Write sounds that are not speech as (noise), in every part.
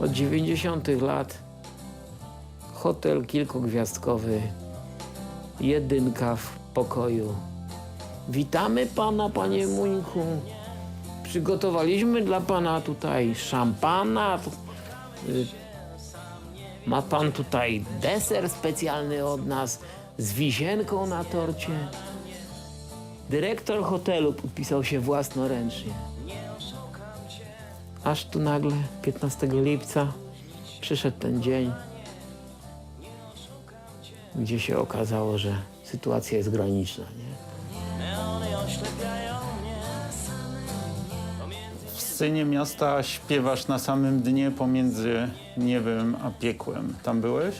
od 90 lat. Hotel kilkogwiazdkowy, jedynka w pokoju. Witamy pana, panie Muńku. Przygotowaliśmy dla pana tutaj szampana. Ma pan tutaj deser specjalny od nas z wisienką na torcie. Dyrektor hotelu podpisał się własnoręcznie. Aż tu nagle, 15 lipca, przyszedł ten dzień, gdzie się okazało, że sytuacja jest graniczna. Nie? W scenie miasta śpiewasz na samym dnie pomiędzy niebem a piekłem. Tam byłeś?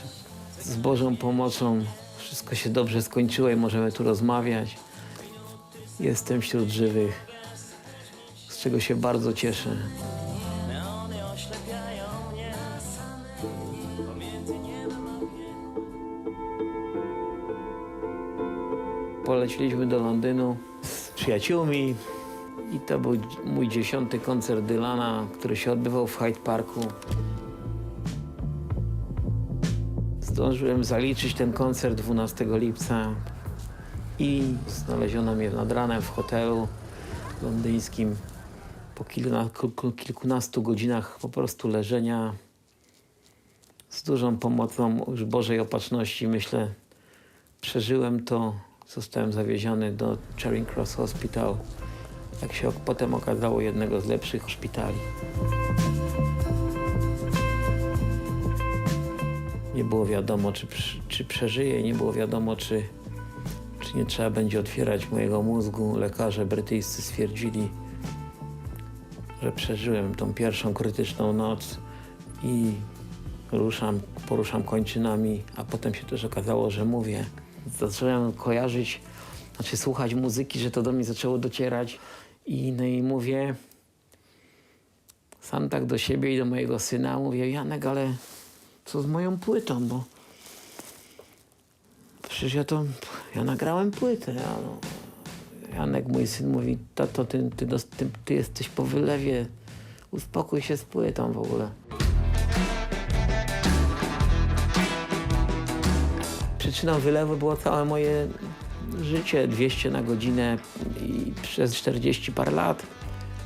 Z Bożą pomocą wszystko się dobrze skończyło i możemy tu rozmawiać. Jestem wśród żywych, z czego się bardzo cieszę. Poleciliśmy do Londynu z przyjaciółmi i to był mój dziesiąty koncert Dylana, który się odbywał w Hyde Parku. Zdążyłem zaliczyć ten koncert 12 lipca i znaleziono mnie nad ranem w hotelu londyńskim. Po kilkuna, kilku- kilkunastu godzinach po prostu leżenia z dużą pomocą już Bożej Opatrzności, myślę, przeżyłem to. Zostałem zawieziony do Charing Cross Hospital, jak się potem okazało, jednego z lepszych szpitali. Nie było wiadomo, czy, czy przeżyję, nie było wiadomo, czy, czy nie trzeba będzie otwierać mojego mózgu. Lekarze brytyjscy stwierdzili, że przeżyłem tą pierwszą krytyczną noc i ruszam, poruszam kończynami, a potem się też okazało, że mówię. Zacząłem kojarzyć, znaczy słuchać muzyki, że to do mnie zaczęło docierać i, no i mówię sam tak do siebie i do mojego syna, mówię Janek, ale co z moją płytą, bo przecież ja to, ja nagrałem płytę, a no. Janek, mój syn mówi, tato, ty, ty, ty, ty jesteś po wylewie, uspokój się z płytą w ogóle. Przyczyną wylewu było całe moje życie, 200 na godzinę i przez 40 par lat.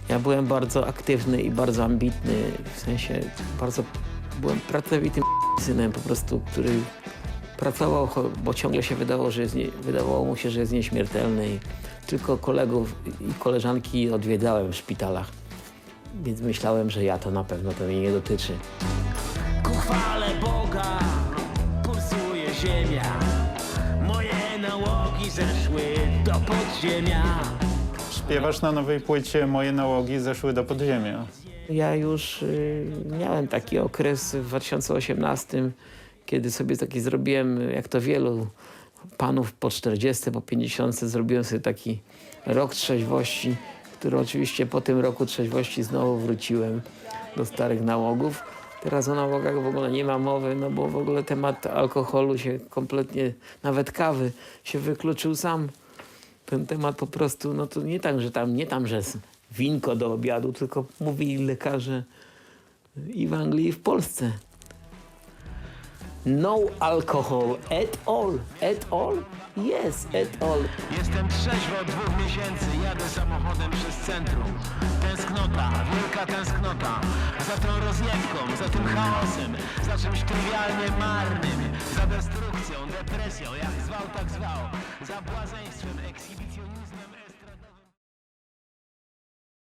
Ja byłem bardzo aktywny i bardzo ambitny, w sensie bardzo byłem pracowitym (laughs) synem po prostu, który pracował, bo ciągle się wydawało, że jest nie, wydawało mu się, że jest nieśmiertelny i tylko kolegów i koleżanki odwiedzałem w szpitalach. Więc myślałem, że ja to na pewno to mnie nie dotyczy. Boga ziemia. Moje nałogi zeszły do podziemia. Śpiewasz na nowej płycie Moje nałogi zeszły do podziemia. Ja już y, miałem taki okres w 2018, kiedy sobie taki zrobiłem, jak to wielu panów po 40, po 50, zrobiłem sobie taki rok trzeźwości, który oczywiście po tym roku trzeźwości znowu wróciłem do starych nałogów. Teraz o nałogach w ogóle nie ma mowy, no bo w ogóle temat alkoholu się kompletnie, nawet kawy, się wykluczył sam ten temat po prostu, no to nie tak, że tam, nie tam, że winko do obiadu, tylko mówili lekarze i w Anglii, i w Polsce. No alcohol at all. At all? Yes, at all. Jestem trzeźwo od dwóch miesięcy, jadę samochodem przez centrum. Tęsknota, wielka tęsknota. Za tą rozjemką, za tym chaosem, za czymś trywialnie marnym. Za destrukcją, depresją, jak zwał, tak zwał. Za błazeństwem, ekshibicjonizmem.